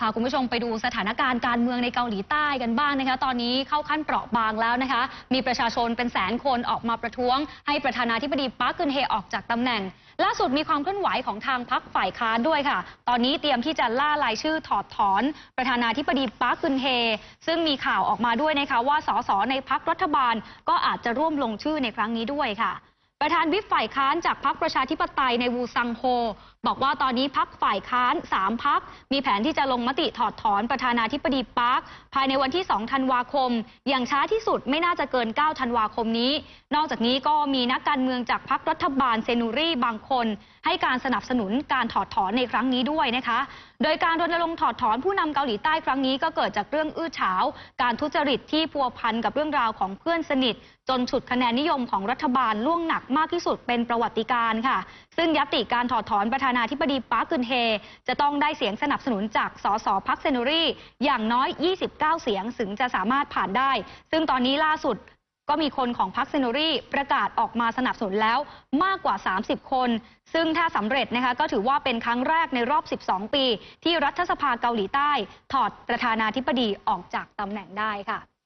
พาคุณผู้ชมไปดูสถานการณ์การเมืองในเกาหลีใต้กันบ้างนะคะ ตอนนี้เข้าขั้นเปราะบางแล้วนะคะ มีประชาชนเป็นแสนคนออกมาประท้วง ให้ประธานาธิบดีปาร์คกึนเฮออกจากตำแหน่ง ล่าสุดมีความเคลื่อนไหวของทางพักฝ่ายค้านด้วยค่ะ ตอนนี้เตรียมที่จะล่ารายชื่อถอดถอน ประธานาธิบดีปาร์คกึนเฮซึ่งมีข่าวออกมาด้วยนะคะว่าสสในพักรัฐบาลก็อาจจะร่วมลงชื่อในครั้งนี้ด้วยค่ะ ประธานวิปฝ่ายค้านจากพรรคประชาธิปไตยในวูซังโฮ บอกว่าตอนนี้พักฝ่ายค้าน3พักมีแผนที่จะลงมติถอดถอนประธานาธิบดีปาร์คภายในวันที่ 2 ธันวาคม อย่างช้าที่สุดไม่น่าจะเกิน 9 ธันวาคมนี้ นอกจากนี้ก็มีนักการเมืองจากพรรครัฐบาลเซนูรี่บางคน ให้การสนับสนุนการถอดถอนในครั้งนี้ด้วยนะคะ โดยการรณรงค์ถอดถอนผู้นำเกาหลีใต้ครั้งนี้ก็เกิดจากเรื่องอื้อฉาว การทุจริตที่พัวพันกับเรื่องราวของเพื่อนสนิท จนฉุดคะแนนนิยมของรัฐบาลล่วงหนักมากที่สุดเป็นประวัติการ์ค่ะ ซึ่งยติการถอดถอนประธานาธิบดีปาร์คกึนเฮ จะต้องได้เสียงสนับสนุนจากสสพักเซนูรี่อย่างน้อย 29 เสียงถึงจะสามารถผ่านได้ ซึ่งตอนนี้ล่าสุดก็มีคนของพรรคเซโนรี่ประกาศออกมาสนับสนุนแล้วมากกว่า 30 คน ซึ่งถ้าสำเร็จนะคะก็ถือว่าเป็นครั้งแรกในรอบ 12 ปี ที่รัฐสภาเกาหลีใต้ ถอดประธานาธิบดีออกจากตำแหน่งได้ค่ะ